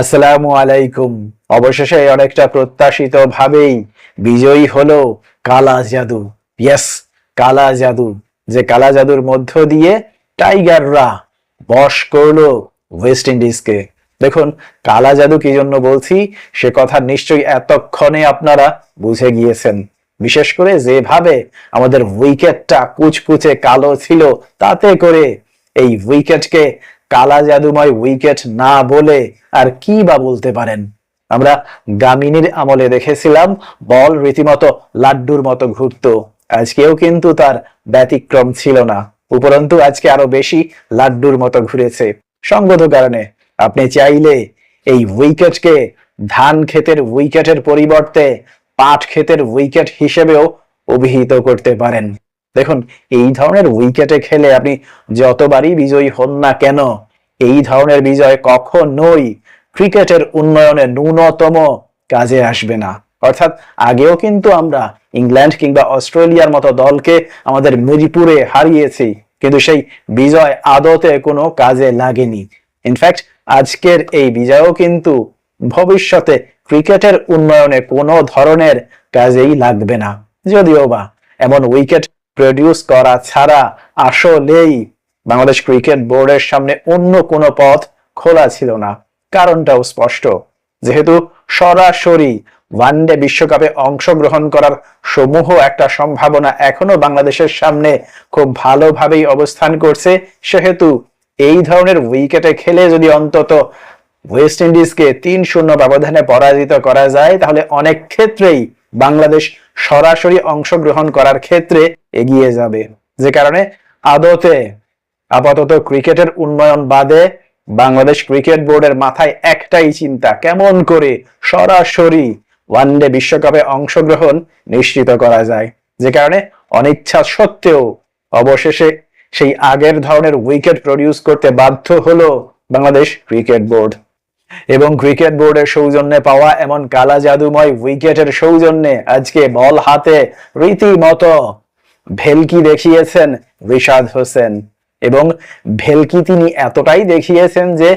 আসসালামু আলাইকুম। অবশেষে অনেকটা প্রত্যাশিত ভাবেই বিজয়ী হলো কালা জাদু। ইয়েস কালা জাদু। যে কালা জাদুর মধ্য দিয়ে টাইগাররা বশ করল ওয়েস্ট ইন্ডিজকে দেখুন, কালা জাদু কি জন্য বলছি, সে কথা নিশ্চয়ই এতক্ষণে আপনারা বুঝে গিয়েছেন। বিশেষ করে যেভাবে আমাদের উইকেটটা কুচকুচে কালো ছিল, তাতে করে এই উইকেটকে কালা জাদুময় উইকেট না বলে আর কি বা বলতে পারেন? আমরা গামিনীর আমলে দেখেছিলাম, বল রীতিমতো লাড্ডুর মতো ঘুরত। আজকেও কিন্তু তার ব্যতিক্রম ছিল না। উপরন্তু আজকে আরও বেশি লাড্ডুর মতো ঘুরেছে। সঙ্গত কারণে আপনি চাইলে এই উইকেটকে ধান ক্ষেতের উইকেটের পরিবর্তে পাট ক্ষেতের উইকেট হিসেবেও অভিহিত করতে পারেন। দেখুন, এই ধরনের উইকেটে খেলে আপনি যতবারই বিজয়ী হন না কেন এই ধরনের বিজয় কখনোই ক্রিকেটের উন্নয়নে ন্যূনতম কাজে আসবে না। অর্থাৎ আগেও কিন্তু আমরা ইংল্যান্ড কিংবা অস্ট্রেলিয়ার মতো দলকে আমাদের মিরপুরে হারিয়েছি, কিন্তু সেই বিজয় আদতে কোনো কাজে লাগেনি। ইনফ্যাক্ট আজকের এই বিজয়ও কিন্তু ভবিষ্যতে ক্রিকেটের উন্নয়নে কোনো ধরনের কাজেই লাগবে না। যদিও বা এমন উইকেট প্রডিউস করা ছাড়া আসলেই বাংলাদেশ ক্রিকেট বোর্ডের সামনে অন্য কোনো পথ খোলা ছিল না। কারণটাও স্পষ্ট। যেহেতু সরাসরি ওয়ানডে বিশ্বকাপে অংশগ্রহণ করার সমূহ একটা সম্ভাবনা এখনও বাংলাদেশের সামনে খুব ভালোভাবেই অবস্থান করছে, সেহেতু এই ধরনের উইকেটে খেলে যদি অন্তত ওয়েস্ট ইন্ডিজকে তিন শূন্য ব্যবধানে পরাজিত করা যায়, তাহলে অনেক ক্ষেত্রেই বাংলাদেশ সরাসরি অংশগ্রহণ করার ক্ষেত্রে এগিয়ে যাবে। যে কারণে আদতে আপাতত ক্রিকেটের উন্নয়ন বাদে বাংলাদেশ ক্রিকেট বোর্ডের মাথায় একটাই চিন্তা, কেমন করে সরাসরি ওয়ানডে বিশ্বকাপে অংশগ্রহণ নিশ্চিত করা যায়? যে কারণে অনিচ্ছা সত্ত্বেও অবশেষে সেই আগের ধরনের উইকেট প্রডিউস করতে বাধ্য হলো বাংলাদেশ ক্রিকেট বোর্ড। এবং ক্রিকেট বোর্ডের সৌজন্যে পাওয়া এমন কালা জাদুময় উইকেটের সৌজন্যে আজকে বল হাতে রীতিমতো ভেলকি দেখিয়েছেন রিশাদ হোসেন। এবং ভেলকি তিনি এতটাই দেখিয়েছেন যে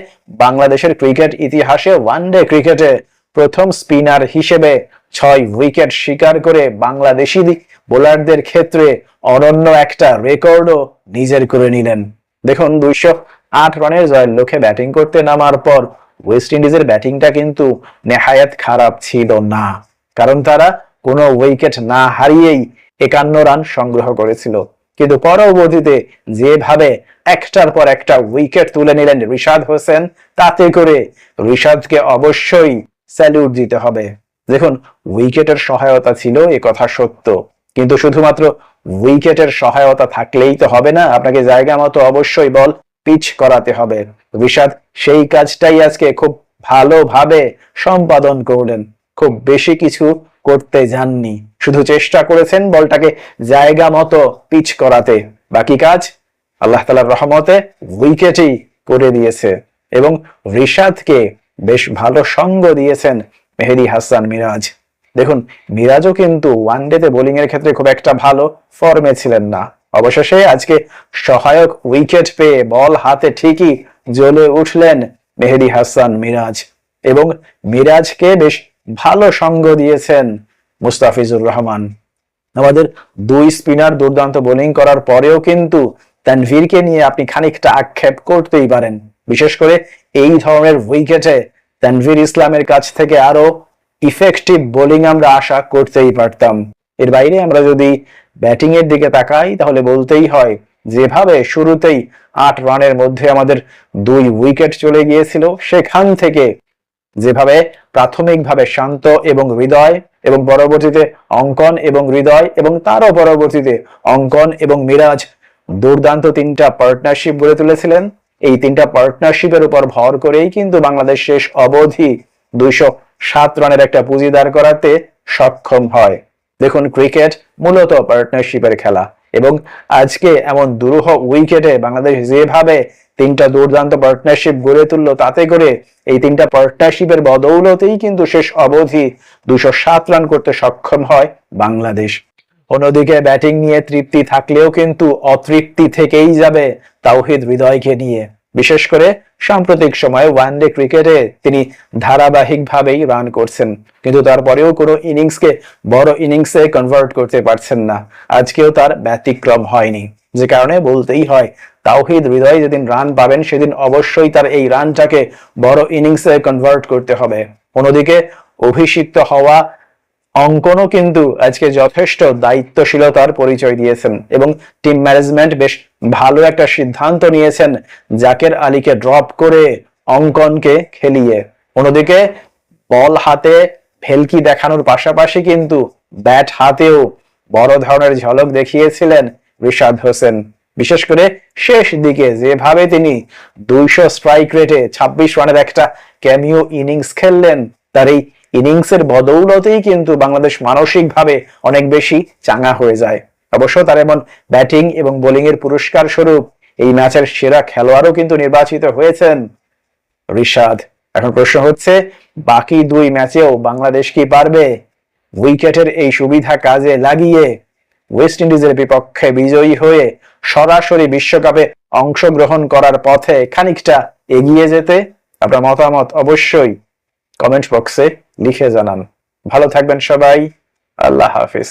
বাংলাদেশের ক্রিকেট ইতিহাসে ওয়ানডে ক্রিকেটে প্রথম স্পিনার হিসেবে ছয় উইকেট শিকার করে বাংলাদেশি বোলারদের ক্ষেত্রে অনন্য একটা রেকর্ডও নিজের করে নিলেন। দেখুন, দুইশো আট রানের জয়ের লক্ষ্যে ব্যাটিং করতে নামার পর ওয়েস্ট ইন্ডিজের ব্যাটিংটা কিন্তু নেহায়াত খারাপ ছিল না। কারণ তারা কোনো উইকেট না হারিয়েই একান্ন রান সংগ্রহ করেছিল। কিন্তু পরবর্তীতে যেভাবে একটার পর একটা উইকেট তুলে নিলেন রিশাদ হোসেন, তাতে করে রিশাদকে অবশ্যই স্যালুট দিতে হবে। দেখুন উইকেটের সহায়তা ছিল, এ কথা সত্য। কিন্তু শুধুমাত্র উইকেটের সহায়তা থাকলেই তো হবে না, আপনাকে জায়গা মতো অবশ্যই বল পিচ করাতে হবে। ঋষাদ সেই কাজটাই আজকে খুব ভালোভাবে সম্পাদন করলেন। খুব বেশি কিছু করতে যাননি। শুধু চেষ্টা করেছেন বলটাকে জায়গা মতো পিচ করাতে। বাকি কাজ আল্লাহ তালার রহমতে উইকেটই করে দিয়েছে এবং ঋষাদকে বেশ ভালো সঙ্গ দিয়েছেন মেহেদি হাসান মিরাজ। দেখুন, মিরাজও কিন্তু ওয়ানডেতে বোলিং এর ক্ষেত্রে খুব একটা ভালো ফর্মে ছিলেন না। অবশেষে আজকে সহায়ক উইকেট পেয়ে বল হাতে ঠিকই জ্বলে উঠলেন মেহেদি হাসান মিরাজ এবং মিরাজকে বেশ ভালো সঙ্গ দিয়েছেন মুস্তাফিজুর রহমান। আমাদের দুই স্পিনার দুর্দান্ত বোলিং করার পরেও কিন্তু তানভীরকে নিয়ে আপনি খানিকটা আক্ষেপ করতেই পারেন। বিশেষ করে এই ধরনের উইকেটে তানভীর ইসলামের কাছ থেকে আরও ইফেক্টিভ বোলিং আমরা আশা করতেই পারতাম। এর বাইরে আমরা যদি ব্যাটিং এর দিকে তাকাই, তাহলে বলতেই হয়, যেভাবে শুরুতেই আট রানের মধ্যে আমাদের দুই উইকেট চলে গিয়েছিল, সেখান থেকে যেভাবে প্রাথমিকভাবে শান্ত এবং হৃদয় এবং পরবর্তীতে অঙ্কন এবং হৃদয় এবং তারও পরবর্তীতে অঙ্কন এবং মিরাজ দুর্দান্ত তিনটা পার্টনারশিপ গড়ে তুলেছিলেন। এই তিনটা পার্টনারশিপের উপর ভর করেই কিন্তু বাংলাদেশ শেষ অবধি দুইশো সাত রানের একটা পুঁজি দাঁড় করাতে সক্ষম হয়। দেখুন ক্রিকেট মূলত পার্টনারশিপের খেলা এবং আজকে এমন দুরূহ উইকেটে বাংলাদেশ যেভাবে তিনটা দুর্দান্ত পার্টনারশিপ গড়ে তুললো। তাতে করে এই তিনটা পার্টনারশিপের বদৌলতেই কিন্তু শেষ অবধি দুশো সাত রান করতে সক্ষম হয় বাংলাদেশ। অন্যদিকে ব্যাটিং নিয়ে তৃপ্তি থাকলেও কিন্তু অতৃপ্তি থেকেই যাবে তাওহিদ হৃদয়কে নিয়ে। বিশেষ করে সাম্প্রতিক সময়ে ওয়ানডে ক্রিকেটে তিনি ধারাবাহিকভাবেই রান করছেন। কিন্তু তারপরেও কোনো ইনিংসকে বড় ইনিংসে কনভার্ট করতে পারছেন না। আজকেও তার ব্যতিক্রম হয়নি। যে কারণে বলতেই হয়, তাওহিদ হৃদয় যেদিন রান পাবেন, সেদিন অবশ্যই তার এই রানটাকে বড় ইনিংসে কনভার্ট করতে হবে। অন্যদিকে, অভিষিক্ত হওয়া অঙ্কনও কিন্তু আজকে যথেষ্ট দায়িত্বশীলতার পরিচয় দিয়েছেন এবং টিম ম্যানেজমেন্ট বেশ ভালো একটা সিদ্ধান্ত নিয়েছেন জাকের আলীকে ড্রপ করে অঙ্কনকে খেলিয়ে। অন্যদিকে, বল হাতে ভেলকি দেখানোর পাশাপাশি কিন্তু ব্যাট হাতেও বড় ধরনের ঝলক দেখিয়েছিলেন রিশাদ হোসেন। বিশেষ করে শেষ দিকে যেভাবে তিনি দুইশো স্ট্রাইক রেটে ছাব্বিশ রানের একটা ক্যামিও ইনিংস খেললেন, তার এই ইনিংসের বদৌলতেই কিন্তু বাংলাদেশ মানসিকভাবে অনেক বেশি চাঙা হয়ে যায়। অবশ্য তার এমন ব্যাটিং এবং বোলিং এর পুরস্কার স্বরূপ এই ম্যাচের সেরা খেলোয়াড়ও কিন্তু নির্বাচিত হয়েছেন। রিশাদ, এখন প্রশ্ন হচ্ছে, বাকি দুই ম্যাচেও বাংলাদেশ কি পারবে? উইকেটের এই সুবিধা কাজে লাগিয়ে ওয়েস্ট ইন্ডিজের বিপক্ষে বিজয়ী হয়ে সরাসরি বিশ্বকাপে অংশগ্রহণ করার পথে খানিকটা এগিয়ে যেতে আপনার মতামত অবশ্যই কমেন্ট বক্সে লিখে জানান। ভালো থাকবেন সবাই। আল্লাহ হাফিজ।